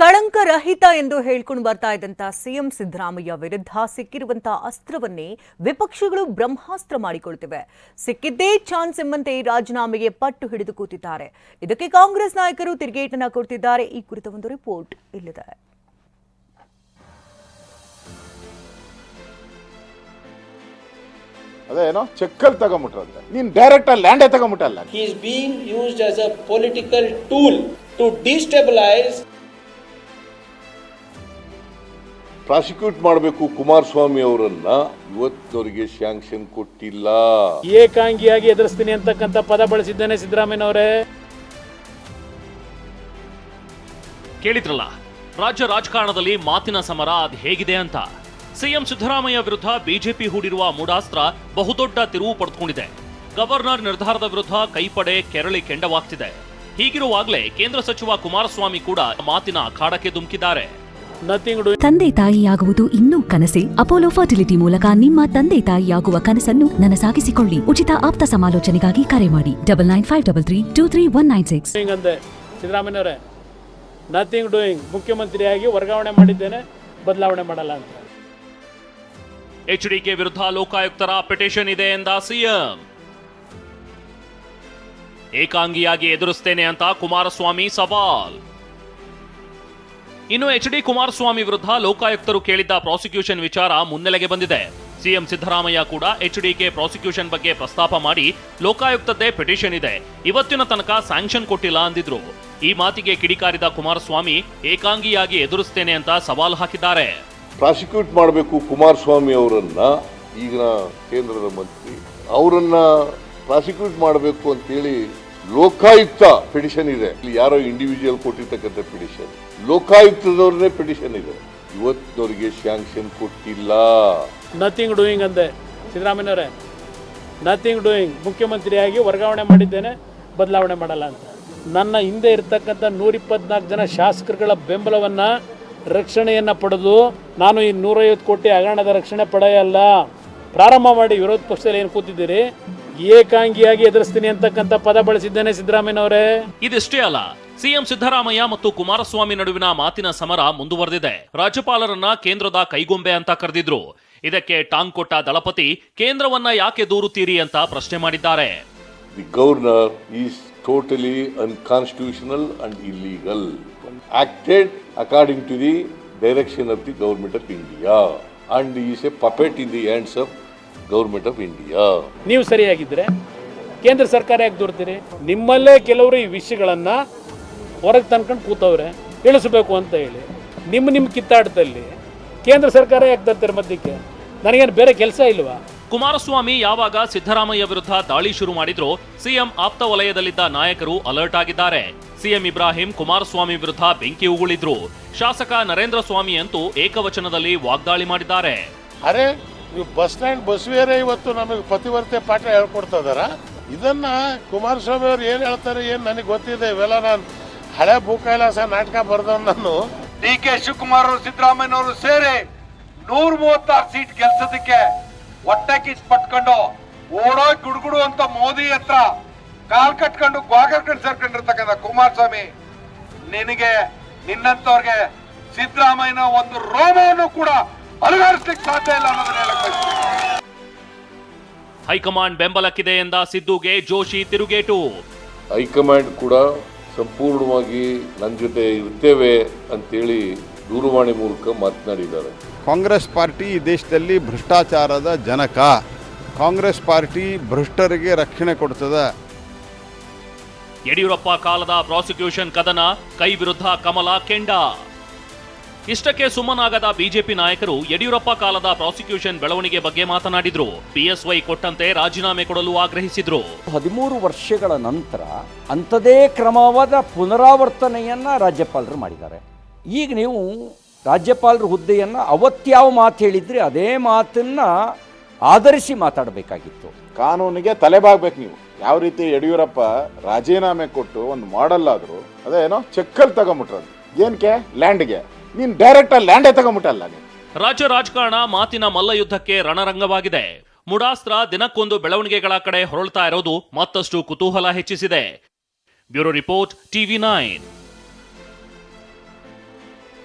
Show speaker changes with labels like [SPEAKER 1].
[SPEAKER 1] ಕಳಂಕ ರಹಿತ ಎಂದು ಹೇಳ್ಕೊಂಡು ಬರ್ತಾ ಇದ್ದಂತ ಸಿಎಂ ಸಿದ್ದರಾಮಯ್ಯ ವಿರುದ್ಧ ಸಿಕ್ಕಿರುವಂತಹ ಅಸ್ತ್ರವನ್ನೇ ವಿಪಕ್ಷಗಳು ಬ್ರಹ್ಮಾಸ್ತ್ರ ಮಾಡಿಕೊಳ್ತಿವೆ. ಸಿಕ್ಕಿದ್ದೇ ಚಾನ್ಸ್ ಎಂಬಂತೆ ರಾಜೀನಾಮೆಗೆ ಪಟ್ಟು ಹಿಡಿದು ಕೂತಿದ್ದಾರೆ. ಇದಕ್ಕೆ ಕಾಂಗ್ರೆಸ್ ನಾಯಕರು ತಿರುಗೇಟನ್ನ ಕೊಡ್ತಿದ್ದಾರೆ. ಈ ಕುರಿತ ಒಂದು ರಿಪೋರ್ಟ್ ಇಲ್ಲಿದೆ.
[SPEAKER 2] ಅದೇನೋ ಚೆಕ್ಕಲ್ಲಿ ತಗೊಂಬಿಟ್ರಂತೆ. ನೀನ್ ಡೈರೆಕ್ಟ್ ಅಲ್ಲಿ ಲ್ಯಾಂಡೇ ತಗೊಂಬಿಟ್ಟಲ್ಲ.
[SPEAKER 3] He is being used as a political tool to destabilize
[SPEAKER 2] prosecute ಮಾಡಬೇಕು ಕುಮಾರಸ್ವಾಮಿ ಅವರನ್ನ ಇವತ್ತವರಿಗೆ ಶಾಂಕ್ಷನ್ ಕೊಟ್ಟಿಲ್ಲ.
[SPEAKER 4] ಏಕಾಂಗಿಯಾಗಿ ಎದುರಿಸ್ತೀನಿ ಅಂತಕ್ಕಂಥ ಪದ ಬಳಸಿದ್ದೇನೆ ಸಿದ್ದರಾಮಯ್ಯನವರೇ.
[SPEAKER 5] ಕೇಳಿದ್ರಲ್ಲ ರಾಜ್ಯ ರಾಜಕಾರಣದಲ್ಲಿ ಮಾತಿನ ಸಮರ ಅದು ಹೇಗಿದೆ ಅಂತ. ಸಿಎಂ ಸಿದ್ದರಾಮಯ್ಯ ವಿರುದ್ಧ ಬಿಜೆಪಿ ಹೂಡಿರುವ ಮೂಡಾಸ್ತ್ರ ಬಹುದೊಡ್ಡ ತಿರುವು ಪಡೆದುಕೊಂಡಿದೆ. ಗವರ್ನರ್ ನಿರ್ಧಾರದ ವಿರುದ್ಧ ಕೈಪಡೆ ಕೆರಳಿ ಕೆಂಡವಾಗ್ತಿದೆ. ಹೀಗಿರುವಾಗಲೇ ಕೇಂದ್ರ ಸಚಿವ ಕುಮಾರಸ್ವಾಮಿ ಕೂಡ ಮಾತಿನ ಅಖಾಡಕ್ಕೆ ಧುಮುಕಿದ್ದಾರೆ.
[SPEAKER 6] ತಂದೆ ತಾಯಿಯಾಗುವುದು ಇನ್ನೂ ಕನಸೆ. ಅಪೋಲೋ ಫರ್ಟಿಲಿಟಿ ಮೂಲಕ ನಿಮ್ಮ ತಂದೆ ತಾಯಿಯಾಗುವ ಕನಸನ್ನು ನನಸಾಗಿಸಿಕೊಳ್ಳಿ. ಉಚಿತ ಆಪ್ತ ಸಮಾಲೋಚನೆಗಾಗಿ ಕರೆ ಮಾಡಿ. Double nine five double three two three one nine six
[SPEAKER 4] ಸಿದ್ದರಾಮಯ್ಯವರೇ nothing doing ಮುಖ್ಯಮಂತ್ರಿಯಾಗಿ ವರ್ಗಾವಣೆ ಮಾಡಿದ್ದೇನೆ ಬದಲಾವಣೆ ಮಾಡಲ್ಲ ಅಂತ.
[SPEAKER 5] ಎಚ್ಡಿಕೆ ವಿರುದ್ಧ ಲೋಕಾಯುಕ್ತರ ಪಿಟಿಷನ್ ಇದೆ ಎಂದ ಸಿಎಂ. ಏಕಾಂಗಿಯಾಗಿ ಎದುರಿಸ್ತೇನೆ ಅಂತ ಕುಮಾರಸ್ವಾಮಿ ಸವಾಲ್. ಇನ್ನು ಎಚ್ ಡಿ ಕುಮಾರಸ್ವಾಮಿ ವಿರುದ್ಧ ಲೋಕಾಯುಕ್ತರು ಕೇಳಿದ್ದ ಪ್ರಾಸಿಕ್ಯೂಷನ್ ವಿಚಾರ ಮುನ್ನೆಲೆಗೆ ಬಂದಿದೆ. ಸಿಎಂ ಸಿದ್ದರಾಮಯ್ಯ ಕೂಡ ಎಚ್ಡಿಕೆ ಪ್ರಾಸಿಕ್ಯೂಷನ್ ಬಗ್ಗೆ ಪ್ರಸ್ತಾಪ ಮಾಡಿ ಲೋಕಾಯುಕ್ತದ್ದೇ ಪಿಟಿಷನ್ ಇದೆ. ಇವತ್ತಿನ ತನಕ ಸ್ಯಾಂಕ್ಷನ್ ಕೊಟ್ಟಿಲ್ಲ ಅಂದಿದ್ರು. ಈ ಮಾತಿಗೆ ಕಿಡಿಕಾರಿದ ಕುಮಾರಸ್ವಾಮಿ ಏಕಾಂಗಿಯಾಗಿ ಎದುರಿಸ್ತೇನೆ ಅಂತ ಸವಾಲು ಹಾಕಿದ್ದಾರೆ.
[SPEAKER 2] ಪ್ರಾಸಿಕ್ಯೂಟ್ ಮಾಡಬೇಕು ಕುಮಾರಸ್ವಾಮಿ ಅವರನ್ನ, ಈಗಿನ ಕೇಂದ್ರದ ಮಂತ್ರಿ. ಅವರನ್ನ ಪ್ರಾಸಿಕ್ಯೂಟ್ ಮಾಡಬೇಕು ಅಂತೇಳಿ ಲೋಕಾಯುಕ್ತ ಪಿಟಿಷನ್ ಇದೆ. ಇಲ್ಲಿ ಯಾರೋ ಇಂಡಿವಿಜುವಲ್ ಕೊಟ್ಟಿರ್ತಕ್ಕಂಥ ಪಿಟಿಷನ್. ಲೋಕಾಯುಕ್ತದವ್ರನ್ನೇ ಪಿಟಿಷನ್ ಇದೆ. ಇವತ್ತವರಿಗೆ ಶಾಂಕ್ಷನ್ ಕೊಟ್ಟಿಲ್ಲ.
[SPEAKER 4] ನಥಿಂಗ್ ಡೂಯಿಂಗ್ ಅಂದೆ. ಸಿದ್ದರಾಮಯ್ಯನವರೇ ನಥಿಂಗ್ ಡೂಯಿಂಗ್ ಮುಖ್ಯಮಂತ್ರಿಯಾಗಿ ವರ್ಗಾವಣೆ ಮಾಡಿದ್ದೇನೆ ಬದಲಾವಣೆ ಮಾಡಲ್ಲ ಅಂತ. ನನ್ನ ಹಿಂದೆ ಇರತಕ್ಕಂಥ ನೂರಿಪ್ಪತ್ನಾಲ್ಕು ಜನ ಶಾಸಕರುಗಳ ಬೆಂಬಲವನ್ನು ರಕ್ಷಣೆಯನ್ನು ಪಡೆದು ನಾನು ಈ ನೂರೈವತ್ತು ಕೋಟಿ ಹಗರಣದ ರಕ್ಷಣೆ ಪಡೆಯಲ್ಲ. ಪ್ರಾರಂಭ ಮಾಡಿ ವಿರೋಧ ಪಕ್ಷದಲ್ಲಿ ಏನು ಕೂತಿದ್ದೀರಿ? ಏಕಾಂಗಿಯಾಗಿ ಎದುರಿಸ್ತೀನಿ ಅಂತಕ್ಕಂಥ ಪದ ಬಳಸಿದ್ದೇನೆ ಸಿದ್ದರಾಮಯ್ಯನವರೇ.
[SPEAKER 5] ಇದಿಷ್ಟೇ ಅಲ್ಲ ಸಿಎಂ ಸಿದ್ದರಾಮಯ್ಯ ಮತ್ತು ಕುಮಾರಸ್ವಾಮಿ ನಡುವಿನ ಮಾತಿನ ಸಮರ ಮುಂದುವರೆದಿದೆ. ರಾಜ್ಯಪಾಲರನ್ನ ಕೇಂದ್ರದ ಕೈಗೊಂಬೆ ಅಂತ ಕರೆದಿದ್ರು. ಇದಕ್ಕೆ ಟಾಂಗ್ ಕೊಟ್ಟ ದಳಪತಿ ಕೇಂದ್ರವನ್ನ ಯಾಕೆ ದೂರುತ್ತೀರಿ ಅಂತ ಪ್ರಶ್ನೆ ಮಾಡಿದ್ದಾರೆ.
[SPEAKER 2] The governor is totally unconstitutional and illegal acted according to the direction of the government of India and is a puppet in the hands of government of India
[SPEAKER 4] ನೀವು ಸರಿಯಾಗಿದ್ದರೆ ಕೇಂದ್ರ ಸರ್ಕಾರ ಯಾಕೆ ದೂರ್ತೀರಿ? ನಿಮ್ಮಲ್ಲೇ ಕೆಲವರು ಈ ವಿಷಯಗಳನ್ನು ಹೊರಗೆ ತಂದ್ಕೊಂಡು ಕೂತವ್ರೆ ಇಳಿಸ್ಬೇಕು ಅಂತ ಹೇಳಿ ನಿಮ್ಮ ನಿಮ್ಮ ಕಿತ್ತಾಟದಲ್ಲಿ ಕೇಂದ್ರ ಸರ್ಕಾರ ಯಾಕೆ ತರ್ತಾರೆ ಮಧ್ಯಕ್ಕೆ? ನನಗೇನು ಬೇರೆ ಕೆಲಸ ಇಲ್ವಾ?
[SPEAKER 5] ಕುಮಾರಸ್ವಾಮಿ ಯಾವಾಗ ಸಿದ್ದರಾಮಯ್ಯ ವಿರುದ್ಧ ದಾಳಿ ಶುರು ಮಾಡಿದ್ರು ಸಿಎಂ ಆಪ್ತ ವಲಯದಲ್ಲಿದ್ದ ನಾಯಕರು ಅಲರ್ಟ್ ಆಗಿದ್ದಾರೆ. ಸಿಎಂ ಇಬ್ರಾಹಿಂ ಕುಮಾರಸ್ವಾಮಿ ವಿರುದ್ಧ ಬೆಂಕಿ ಉಗುಳಿದ್ರು. ಶಾಸಕ ನರೇಂದ್ರ ಸ್ವಾಮಿ ಅಂತೂ ಏಕವಚನದಲ್ಲಿ ವಾಗ್ದಾಳಿ ಮಾಡಿದ್ದಾರೆ.
[SPEAKER 7] ಅರೆ ನೀವು ಬಸ್ ಸ್ಟ್ಯಾಂಡ್ ಬಸವೇರೇ ಇವತ್ತು ನಮಗೆ ಪತಿವರ್ತೆ ಪಾಠ ಹೇಳ್ಕೊಡ್ತಾ ಇದಾರ ಇದನ್ನ ಕುಮಾರಸ್ವಾಮಿ ಅವರು ಏನ್ ಹೇಳ್ತಾರೆ ಏನ್ ನನಗೆ ಗೊತ್ತಿದೆ ಇವೆಲ್ಲ ನಾನು ಹಳೆ ಭೂಕೈಲಾಸ ನಾಟಕ ಬರೆದವ್ ನಾನು
[SPEAKER 8] ಡಿ ಕೆ ಶಿವಕುಮಾರ್ ಅವರು ಸಿದ್ದರಾಮಯ್ಯನವರು ಸೇರಿ ನೂರ ಮೂವತ್ತಾರು ಸೀಟ್ ಗೆಲ್ಸೋದಕ್ಕೆ ಹೊಟ್ಟೆ ಕಿಚ್ ಪಟ್ಕೊಂಡು ಓಡೋ ಗುಡುಗುಡು ಅಂತ ಮೋದಿ ಹತ್ರ ಕಾಲ್ ಕಟ್ಕೊಂಡು ಗ್ವಾಗರ್ಕೊಂಡು ಸೇರ್ಕೊಂಡಿರ್ತಕ್ಕಂಥ ಕುಮಾರಸ್ವಾಮಿ ನಿನಗೆ ನಿನ್ನಂತವ್ರಿಗೆ ಸಿದ್ದರಾಮಯ್ಯನ ಒಂದು ರೋಮವನ್ನು ಕೂಡ ಅಲುಗಾಡಿಸ್ಲಿಕ್ಕೆ ಸಾಧ್ಯ ಇಲ್ಲ ಅನ್ನೋದನ್ನ ಹೇಳಕ್.
[SPEAKER 5] ಹೈಕಮಾಂಡ್ ಬೆಂಬಲಕ್ಕಿದೆ ಎಂದ ಸಿದ್ದುಗೆ ಜೋಶಿ ತಿರುಗೇಟು
[SPEAKER 2] ಹೈಕಮಾಂಡ್ ಕೂಡ ಸಂಪೂರ್ಣವಾಗಿ ನನ್ನ ಜೊತೆ ಇರ್ತೇವೆ ಅಂತೇಳಿ ದೂರವಾಣಿ ಮೂಲಕ ಮಾತನಾಡಿದ್ದಾರೆ.
[SPEAKER 9] ಕಾಂಗ್ರೆಸ್ ಪಾರ್ಟಿ ಈ ದೇಶದಲ್ಲಿ ಭ್ರಷ್ಟಾಚಾರದ ಜನಕ. ಕಾಂಗ್ರೆಸ್ ಪಾರ್ಟಿ ಭ್ರಷ್ಟರಿಗೆ ರಕ್ಷಣೆ ಕೊಡ್ತದೆ.
[SPEAKER 5] ಯಡಿಯೂರಪ್ಪ ಕಾಲದ ಪ್ರಾಸಿಕ್ಯೂಷನ್ ಕದನ ಕೈ ವಿರುದ್ಧ ಕಮಲ ಕೆಂಡ. ಇಷ್ಟಕ್ಕೆ ಸುಮ್ಮನಾಗದ ಬಿಜೆಪಿ ನಾಯಕರು ಯಡಿಯೂರಪ್ಪ ಕಾಲದ ಪ್ರಾಸಿಕ್ಯೂಷನ್ ಬೆಳವಣಿಗೆ ಬಗ್ಗೆ ಮಾತನಾಡಿದ್ರು. ಪಿಎಸ್ವೈ ಕೊಟ್ಟಂತೆ ರಾಜೀನಾಮೆ ಕೊಡಲು ಆಗ್ರಹಿಸಿದ್ರು.
[SPEAKER 10] ಹದಿಮೂರು ವರ್ಷಗಳ ನಂತರ ಅಂಥದೇ ಕ್ರಮವಾದ ಪುನರಾವರ್ತನೆಯನ್ನ ರಾಜ್ಯಪಾಲರು ಮಾಡಿದ್ದಾರೆ. ಈಗ ನೀವು ರಾಜ್ಯಪಾಲರ ಹುದ್ದೆಯನ್ನು ಅವತ್ಯಾವ ಮಾತು ಹೇಳಿದ್ರಿ ಅದೇ ಮಾತನ್ನ ಆಧರಿಸಿ ಮಾತಾಡಬೇಕಾಗಿತ್ತು.
[SPEAKER 11] ಕಾನೂನಿಗೆ ತಲೆಬಾಗ್ಬೇಕು ನೀವು. ಯಾವ ರೀತಿ ಯಡಿಯೂರಪ್ಪ ರಾಜೀನಾಮೆ ಕೊಟ್ಟು ಒಂದು ಮಾಡಲ್ ಆದ್ರು ಅದೇನೋ ಚೆಕ್ಕಲ್ಲಿ ತಗೊಂಬಿಟ್ರದು ಏನಕ್ಕೆ ಲ್ಯಾಂಡ್ಗೆ ನೀನ್ ಡೈರೆಕ್ಟ್ ಅಲ್ಲಿ ಲ್ಯಾಂಡೇ ತಗೊಂಬಿಟ್ಟಲ್ಲ
[SPEAKER 5] ರಾಜ್ಯ ರಾಜಕಾರಣ ಮಾತಿನ ಮಲ್ಲಯುದ್ಧಕ್ಕೆ ರಣರಂಗವಾಗಿದೆ. ಮುಡಾಸ್ತ್ರ ದಿನಕ್ಕೊಂದು ಬೆಳವಣಿಗೆಗಳ ಕಡೆ ಹೊರಳ್ತಾ ಇರೋದು ಮತ್ತಷ್ಟು ಕುತೂಹಲ ಹೆಚ್ಚಿಸಿದೆ. Bureau report TV nine.